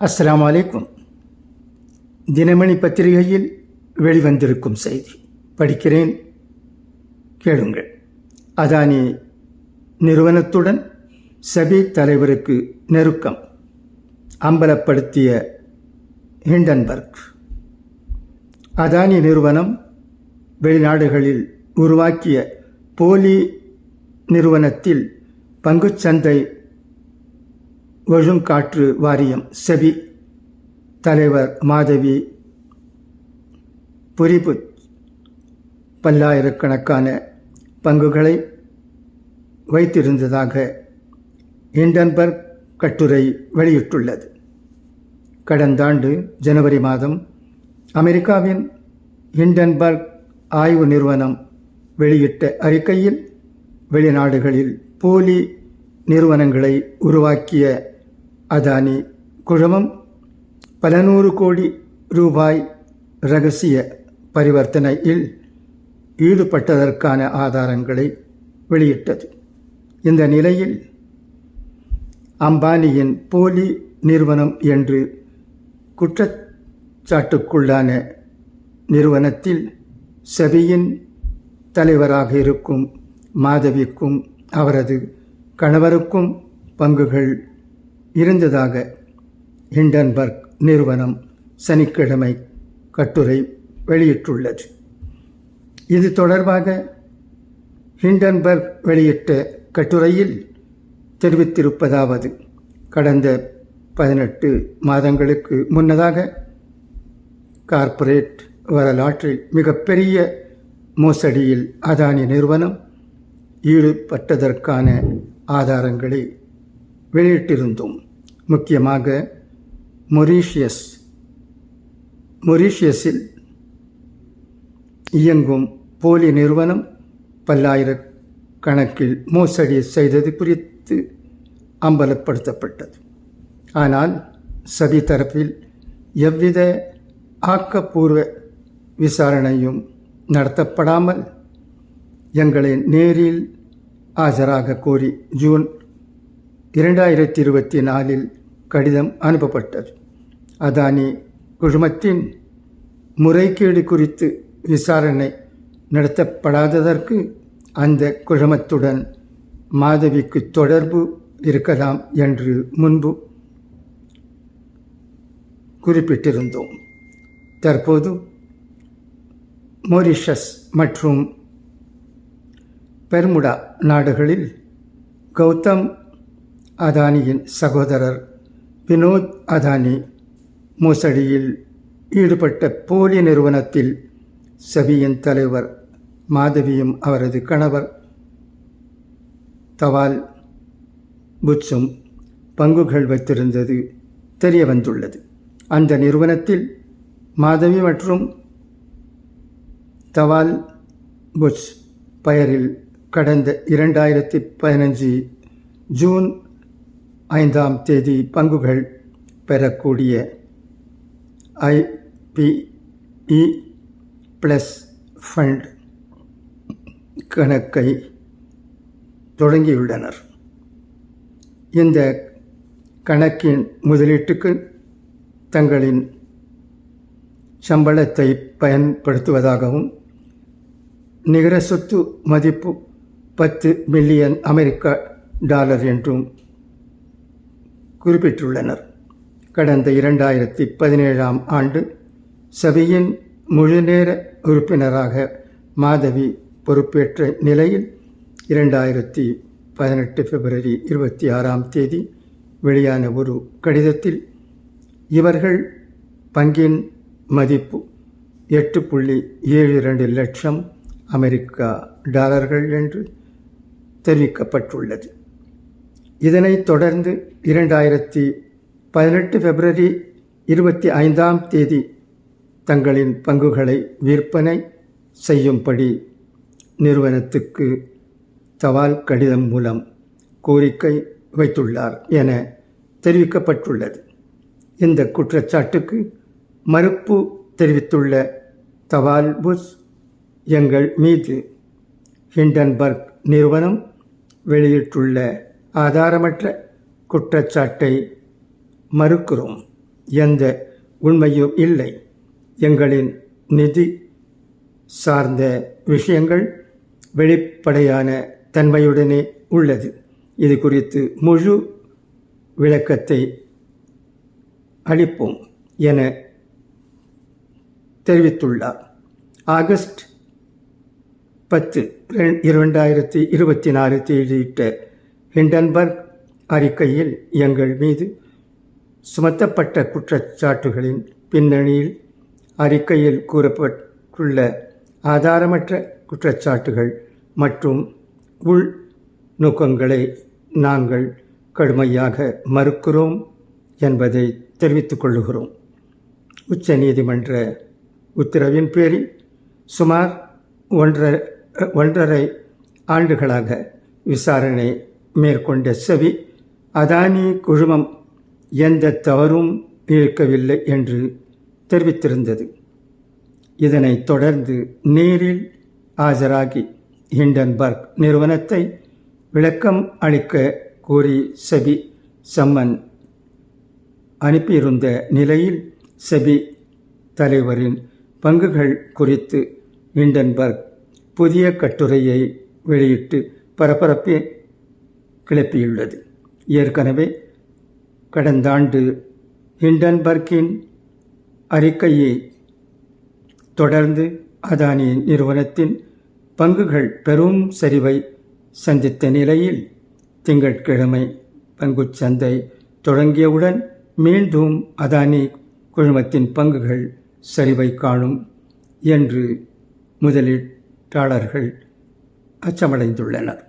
அஸ்லாம் வலைக்கும் தினமணி பத்திரிகையில் வெளிவந்திருக்கும் செய்தி. படிக்கிறேன் கேளுங்கள். அதானி நிறுவனத்துடன் சபி தலைவருக்கு நெருக்கம் அம்பலப்படுத்திய ஹிண்டன்பர்க். அதானி நிறுவனம் வெளிநாடுகளில் உருவாக்கிய போலி நிறுவனத்தில் பங்குச்சந்தை ஒழுங்காற்று வாரியம் செபி தலைவர் மாதவி புரிபு பல்லாயிரக்கணக்கான பங்குகளை வைத்திருந்ததாக இண்டன்பர்க் கட்டுரை வெளியிட்டுள்ளது. கடந்த ஆண்டு ஜனவரி மாதம் அமெரிக்காவின் ஹிண்டன்பர்க் ஆய்வு நிறுவனம் வெளியிட்ட அறிக்கையில் வெளிநாடுகளில் போலி நிறுவனங்களை உருவாக்கிய அதானி குழுமம் பல நூறு கோடி ரூபாய் ரகசிய பரிவர்த்தனையில் ஈடுபட்டதற்கான ஆதாரங்களை வெளியிட்டது இந்த நிலையில் அம்பானியின் போலி நிறுவனம் என்று குற்றச்சாட்டுக்குள்ளான நிறுவனத்தில் செபியின் தலைவராக இருக்கும் மாதவிக்கும் அவரது கணவருக்கும் பங்குகள் இருந்ததாக ஹிண்டன்பர்க் நிறுவனம் சனிக்கிழமை கட்டுரை வெளியிட்டுள்ளது. இது தொடர்பாக ஹிண்டன்பர்க் வெளியிட்ட கட்டுரையில் தெரிவித்திருப்பதாவது கடந்த பதினெட்டு மாதங்களுக்கு முன்னதாக கார்ப்பரேட் வரலாற்றில் மிகப்பெரிய மோசடியில் அதானி நிறுவனம் ஈடுபட்டதற்கான ஆதாரங்களை வெளியிட்டிருந்தோம். முக்கியமாக மொரீஷியஸ். மொரீஷியஸில் இயங்கும் போலி நிறுவனம் பல்லாயிரக்கணக்கில் மோசடி செய்தது குறித்து அம்பலப்படுத்தப்பட்டது. ஆனால் சபி தரப்பில் எவ்வித ஆக்கப்பூர்வ விசாரணையும் நடத்தப்படாமல் எங்களை நேரில் ஆஜராக கோரி ஜூன் இரண்டாயிரத்தி இருபத்தி நாலில் கடிதம் அனுப்பப்பட்டது. அதானி குழுமத்தின் முறைகேடு குறித்து விசாரணை நடத்தப்படாததற்கு அந்த குழுமத்துடன் மாதவிக்கு தொடர்பு இருக்கலாம் என்று முன்பு குறிப்பிட்டிருந்தோம். தற்போது மொரிஷஸ் மற்றும் பெர்முடா நாடுகளில் கௌதம் அதானியின் சகோதரர் வினோத் அதானி மோசடியில் ஈடுபட்ட போலி நிறுவனத்தில் சபியின் தலைவர் மாதவியும் அவரது கணவர் தவால் புட்சும் பங்குகள் வைத்திருந்தது தெரிய வந்துள்ளது அந்த நிறுவனத்தில் மாதவி மற்றும் தவால் புட்ஸ் பெயரில் கடந்த இரண்டாயிரத்தி பதினஞ்சு ஜூன் ஐந்தாம் தேதி பங்குகள் பெறக்கூடிய ஐபிஇ ப்ளஸ் ஃபண்ட் கணக்கை தொடங்கியுள்ளனர். இந்த கணக்கின் முதலீட்டுக்கு தங்களின் சம்பளத்தை பயன்படுத்துவதாகவும் நிகர சொத்து மதிப்பு பத்து மில்லியன் அமெரிக்க டாலர் என்றும் குறிப்பிட்டுள்ளனர். கடந்த இரண்டாயிரத்தி பதினேழாம் ஆண்டு சபையின் முழுநேர உறுப்பினராக மாதவி பொறுப்பேற்ற நிலையில் இரண்டாயிரத்தி பதினெட்டு பிப்ரவரி இருபத்தி ஆறாம் தேதி வெளியான ஒரு கடிதத்தில் இவர்கள் பங்கின் மதிப்பு எட்டு புள்ளி ஏழு இரண்டு லட்சம் அமெரிக்கா டாலர்கள் என்று தெரிவிக்கப்பட்டுள்ளது. இதனைத் தொடர்ந்து இரண்டாயிரத்தி பதினெட்டு பிப்ரவரி இருபத்தி ஐந்தாம் தேதி தங்களின் பங்குகளை விற்பனை செய்யும்படி நிறுவனத்துக்கு தபால் கடிதம் மூலம் கோரிக்கை வைத்துள்ளார் என தெரிவிக்கப்பட்டுள்ளது. இந்த குற்றச்சாட்டுக்கு மறுப்பு தெரிவித்துள்ள தவால் புஷ் எங்கள் மீது ஹிண்டன்பர்க் நிறுவனம் வெளியிட்டுள்ள ஆதாரமற்ற குற்றச்சாட்டை மறுக்கிறோம். எந்த உண்மையும் இல்லை. எங்களின் நிதி சார்ந்த விஷயங்கள் வெளிப்படையான தன்மையுடனே உள்ளது. இது குறித்து முழு விளக்கத்தை அளிப்போம் என தெரிவித்துள்ளார். ஆகஸ்ட் பத்து இரண்டாயிரத்தி இருபத்தி நாலு தேதியிட்ட ஹிண்டன்பர்க் அறிக்கையில் எங்கள் மீது சுமத்தப்பட்ட குற்றச்சாட்டுகளின் பின்னணியில் அறிக்கையில் கூறப்பட்டுள்ள ஆதாரமற்ற குற்றச்சாட்டுகள் மற்றும் உள் நோக்கங்களை நாங்கள் கடுமையாக மறுக்கிறோம் என்பதை தெரிவித்துக் கொள்ளுகிறோம். உச்ச நீதிமன்ற உத்தரவின் பேரில் சுமார் ஒன்றரை ஒன்றரை ஆண்டுகளாக விசாரணை மேற்கொண்ட செவி அதானி குழுமம் எந்த தவறும் இருக்கவில்லை என்று தெரிவித்திருந்தது. இதனைத் தொடர்ந்து நேரில் ஆஜராகி ஹிண்டன்பர்க் நிறுவனத்தை விளக்கம் அளிக்க கோரி செபி சம்மன் அனுப்பியிருந்த நிலையில் செபி தலைவரின் பங்குகள் குறித்து ஹிண்டன்பர்க் புதிய கட்டுரையை வெளியிட்டு பரபரப்பை கிளப்பியுள்ளது. ஏற்கனவே கடந்த ஆண்டு ஹிண்டன்பர்க்கின் அறிக்கையை தொடர்ந்து அதானி நிறுவனத்தின் பங்குகள் பெரும் சரிவை சந்தித்த நிலையில் திங்கட்கிழமை பங்குச்சந்தை தொடங்கியவுடன் மீண்டும் அதானி குழுமத்தின் பங்குகள் சரிவை காணும் என்று முதலீட்டாளர்கள் அச்சமடைந்துள்ளனர்.